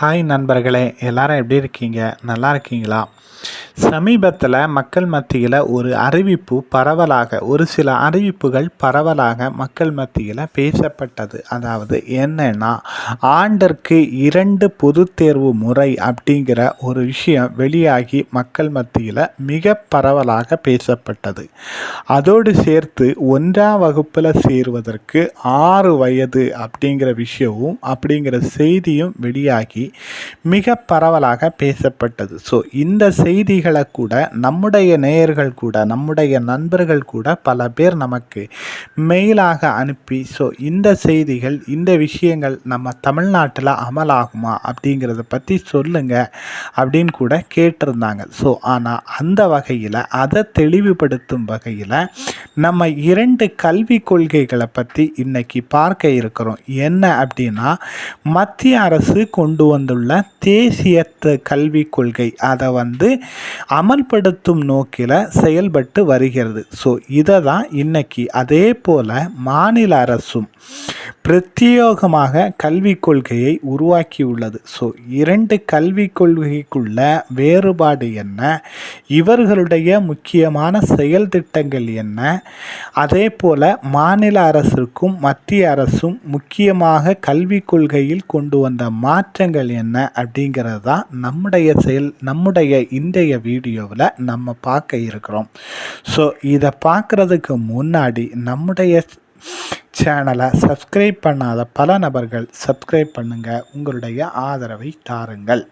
Hi நண்பர்களே எல்லாரும் எப்படி இருக்கீங்க? நல்லா இருக்கீங்களா? சமீபத்தில் மக்கள் மத்தியில் ஒரு அறிவிப்பு பரவலாக ஒரு சில அறிவிப்புகள் பரவலாக மக்கள் மத்தியில் பேசப்பட்டது. அதாவது என்னன்னா ஆண்டிற்கு இரண்டு பொது தேர்வு முறை அப்படிங்கிற ஒரு விஷயம் வெளியாகி மக்கள் மத்தியில் மிக பரவலாக பேசப்பட்டது. அதோடு சேர்த்து ஒன்றாம் வகுப்பில் சேருவதற்கு ஆறு வயது அப்படிங்கிற விஷயமும் அப்படிங்கிற செய்தியும் வெளியாகி மிக பரவலாக பேசப்பட்டது. ஸோ இந்த செய்திகள் கூட நம்முடைய நேயர்கள் கூட நம்முடைய நண்பர்கள் கூட பல பேர் நமக்கு மெயிலாக அனுப்பி ஸோ இந்த செய்திகள் இந்த விஷயங்கள் நம்ம தமிழ்நாட்டில் அமலாகுமா? அப்படிங்கிறத பற்றி சொல்லுங்க. அப்படின்னு கூட கேட்டிருந்தாங்க. ஸோ ஆனால் அந்த வகையில் அதை தெளிவுபடுத்தும் வகையில் நம்ம இரண்டு கல்வி கொள்கைகளை பற்றி இன்னைக்கு பார்க்க இருக்கிறோம். என்ன அப்படின்னா மத்திய அரசு கொண்டு வந்துள்ள தேசிய கல்விக் கொள்கை. அதை வந்து அமல்படுத்தும் நோக்கில் செயல்பட்டு வருகிறது. ஸோ இதை தான் இன்னைக்கு அதே போல் மாநில அரசும் பிரத்யேகமாக கல்விக் கொள்கையை உருவாக்கியுள்ளது. ஸோ இரண்டு கல்விக் கொள்கைக்குள்ள வேறுபாடு என்ன? இவர்களுடைய முக்கியமான செயல் திட்டங்கள் என்ன? அதே போல மாநில அரசுக்கும் மத்திய அரசும் முக்கியமாக கல்விக் கொள்கையில் கொண்டு வந்த மாற்றங்கள் என்ன அப்படிங்கிறது தான் நம்முடைய செயல் நம்முடைய இன்றைய வீடியோவில் நம்ம பார்க்க இருக்கிறோம். ஸோ இதை பார்க்குறதுக்கு முன்னாடி நம்முடைய சேனலை சப்ஸ்கிரைப் பண்ணாத பல நபர்கள் சப்ஸ்கிரைப் பண்ணுங்கள் உங்களுடைய ஆதரவை தாருங்கள்.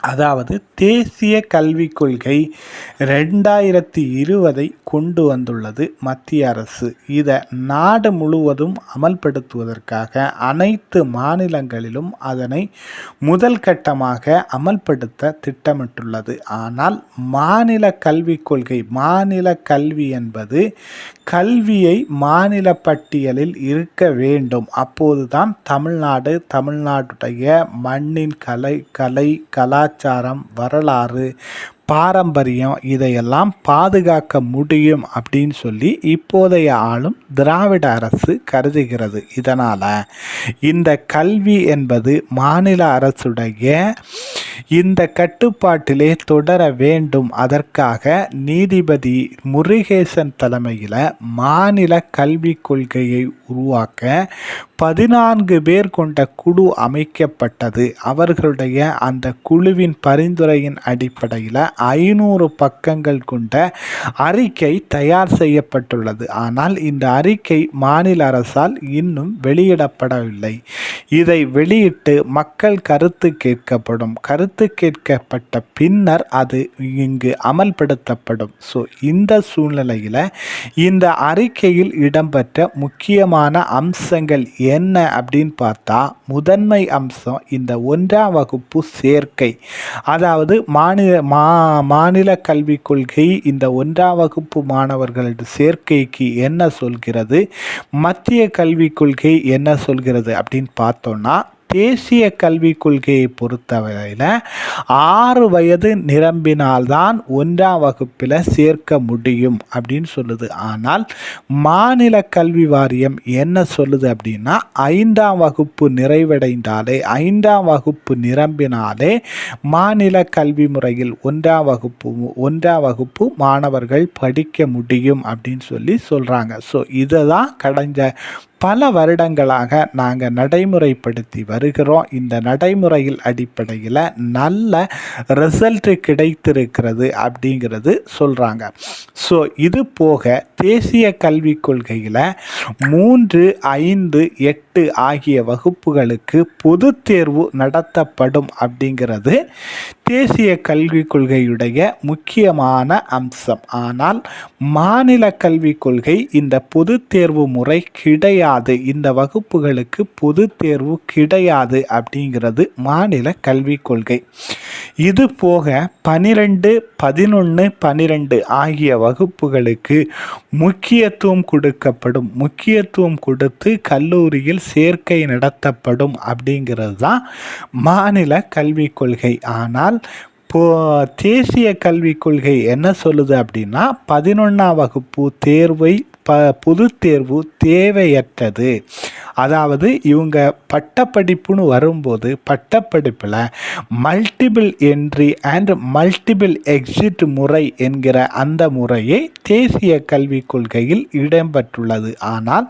அதாவது தேசிய கல்விக் கொள்கை ரெண்டாயிரத்தி இருபதை கொண்டு வந்துள்ளது மத்திய அரசு. இதை நாடு முழுவதும் அமல்படுத்துவதற்காக அனைத்து மாநிலங்களிலும் அதனை முதல் கட்டமாக அமல்படுத்த திட்டமிட்டுள்ளது. ஆனால் மாநில கல்விக் கொள்கை மாநில கல்வி என்பது கல்வியை மாநில பட்டியலில் இருக்க வேண்டும். அப்போதுதான் தமிழ்நாடு தமிழ்நாட்டுடைய மண்ணின் கலை கலை கலா கலாச்சாரம் வரலாறு பாரம்பரியம் இதையெல்லாம் பாதுகாக்க முடியும் அப்படின்னு சொல்லி இப்போதைய ஆளும் திராவிட அரசு கருதுகிறது. இதனால் இந்த கல்வி என்பது மாநில அரசுடைய இந்த கட்டுப்பாட்டிலே தொடர வேண்டும். அதற்காக நீதிபதி முருகேசன் தலைமையில் மாநில கல்விக் கொள்கையை உருவாக்க பதினான்கு பேர் கொண்ட குழு அமைக்கப்பட்டது. அவர்களுடைய அந்த குழுவின் பரிந்துரையின் அடிப்படையில் ஐநூறு பக்கங்கள் கொண்ட அறிக்கை தயார் செய்யப்பட்டுள்ளது. ஆனால் இந்த அறிக்கை மாநில அரசால் இன்னும் வெளியிடப்படவில்லை. இதை வெளியிட்டு மக்கள் கருத்து கேட்கப்படும். கருத்து கேட்கப்பட்ட பின்னர் அது இங்கு அமல்படுத்தப்படும். ஸோ இந்த சூழ்நிலையில் இந்த அறிக்கையில் இடம்பெற்ற முக்கியமான அம்சங்கள் என்ன அப்படின்னு பார்த்தா முதன்மை அம்சம் இந்த ஒன்றாம் வகுப்பு சேர்க்கை. அதாவது மாநில மா மாநில கல்விக் கொள்கை இந்த ஒன்றாம் வகுப்பு மாணவர்களது சேர்க்கைக்கு என்ன சொல்கிறது? மத்திய கல்விக் கொள்கை என்ன சொல்கிறது அப்படின்னு பார்த்தோன்னா தேசிய கல்விக் கொள்கையை பொறுத்தவரையில் ஆறு வயது நிரம்பினால்தான் ஒன்றாம் வகுப்பில் சேர்க்க முடியும் அப்படின்னு சொல்லுது. ஆனால் மாநில கல்வி வாரியம் என்ன சொல்லுது அப்படின்னா ஐந்தாம் வகுப்பு நிறைவடைந்தாலே ஐந்தாம் வகுப்பு நிரம்பினாலே மாநில கல்வி முறையில் ஒன்றாம் வகுப்பு ஒன்றாம் வகுப்பு மாணவர்கள் படிக்க முடியும் அப்படின்னு சொல்லி சொல்கிறாங்க ஸோ இதை தான் கடந்த பல வருடங்களாக நாங்கள் நடைமுறைப்படுத்தி வருகிறோம். இந்த நடைமுறையில் அடிப்படையில் நல்ல ரிசல்ட் கிடைத்திருக்கிறது அப்படிங்கிறது சொல்கிறாங்க ஸோ இது போக தேசிய கல்விக் கொள்கையில் மூன்று ஐந்து எட்டு ஆகிய வகுப்புகளுக்கு பொது தேர்வு நடத்தப்படும் அப்படிங்கிறது தேசிய கல்விக் கொள்கையுடைய முக்கியமான அம்சம். ஆனால் மாநில கல்விக் கொள்கை இந்த பொது தேர்வு முறை கிடையாது. இந்த வகுப்புகளுக்கு பொது தேர்வு கிடையாது அப்படிங்கிறது மாநில கல்விக் கொள்கை. இது போக பனிரெண்டு பதினொன்று பன்னிரெண்டு ஆகிய வகுப்புகளுக்கு முக்கியத்துவம் கொடுக்கப்படும். முக்கியத்துவம் கொடுத்து கல்லூரியில் சேர்க்கை நடத்தப்படும் அப்படிங்கிறது தான் மாநில கல்விக் கொள்கை. ஆனால் இப்போ தேசிய கல்விக் கொள்கை என்ன சொல்லுது அப்படின்னா பதினொன்றாம் வகுப்பு தேர்வை ப பொது தேர்வு தேவையற்றது. அதாவது இவங்க பட்டப்படிப்புன்னு வரும்போது பட்டப்படிப்பில் multiple entry and multiple exit முறை என்கிற அந்த முறையை தேசிய கல்விக் கொள்கையில் இடம்பெற்றுள்ளது. ஆனால்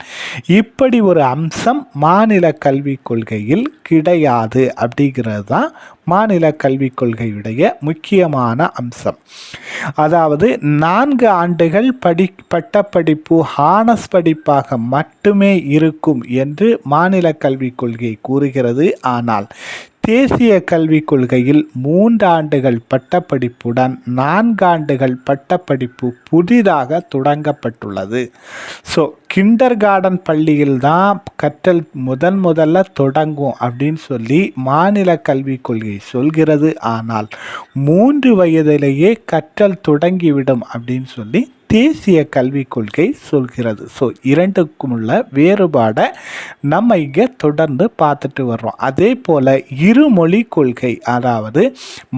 இப்படி ஒரு அம்சம் மாநில கல்விக் கொள்கையில் கிடையாது அப்படிங்கிறது தான் மாநில கல்விக் கொள்கையுடைய முக்கியமான அம்சம். அதாவது நான்கு ஆண்டுகள் படி பட்டப்படிப்பு ஹானஸ் படிப்பாக மட்டுமே இருக்கும் என்று மாநில கல்விக் கொள்கை கூறுகிறது. ஆனால் தேசிய கல்விக் கொள்கையில் மூன்றாண்டுகள் பட்டப்படிப்புடன் நான்காண்டுகள் பட்டப்படிப்பு புதிதாக தொடங்கப்பட்டுள்ளது. ஸோ கிண்டர் கார்டன் பள்ளியில் தான் கற்றல் முதன் முதல்ல தொடங்கும் அப்படின்னு சொல்லி மாநில கல்விக் கொள்கை சொல்கிறது. ஆனால் மூன்று வயதிலேயே கற்றல் தொடங்கிவிடும் அப்படின்னு சொல்லி தேசிய கல்விக் கொள்கை சொல்கிறது. ஸோ இரண்டுக்கும் உள்ள வேறுபாடை நம்ம இங்கே தொடர்ந்து பார்த்துட்டு வர்றோம். அதே போல் இருமொழி கொள்கை அதாவது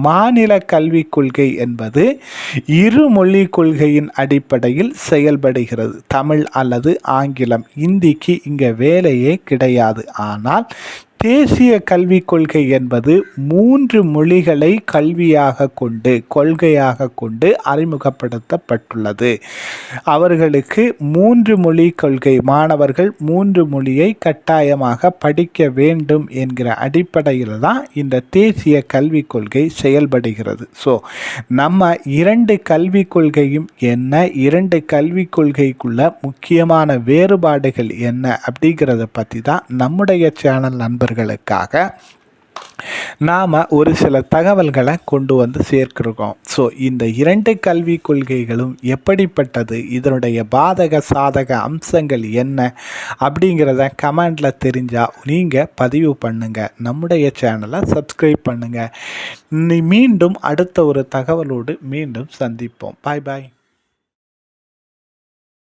மாநில கல்விக் கொள்கை என்பது இருமொழி கொள்கையின் அடிப்படையில் செயல்படுகிறது. தமிழ் அல்லது ஆங்கிலம் இந்திக்கு இங்கே வேலையே கிடையாது. ஆனால் தேசிய கல்விக் கொள்கை என்பது மூன்று மொழிகளை கல்வியாக கொண்டு கொள்கையாக கொண்டு அறிமுகப்படுத்தப்பட்டுள்ளது. அவர்களுக்கு மூன்று மொழி கொள்கை மாணவர்கள் மூன்று மொழியை கட்டாயமாக படிக்க வேண்டும் என்கிற அடிப்படையில் தான் இந்த தேசிய கல்விக் கொள்கை செயல்படுகிறது. ஸோ நம்ம இரண்டு கல்விக் கொள்கையும் என்ன இரண்டு கல்விக் கொள்கைக்குள்ள முக்கியமான வேறுபாடுகள் என்ன அப்படிங்கிறத பற்றி தான் நம்முடைய சேனல் நண்பர்களுக்காக நாம் ஒரு சில தகவல்களை கொண்டு வந்து சேர்க்கிறோம் ஸோ இந்த இரண்டு கல்விக் கொள்கைகளும் எப்படிப்பட்டது? இதனுடைய பாதக சாதக அம்சங்கள் என்ன? அப்படிங்கிறத கமெண்டில் தெரிஞ்சால் நீங்கள் பதிவு பண்ணுங்கள் நம்முடைய சேனலை சப்ஸ்கிரைப் பண்ணுங்கள் மீண்டும் அடுத்த ஒரு தகவலோடு மீண்டும் சந்திப்போம். பாய் பாய்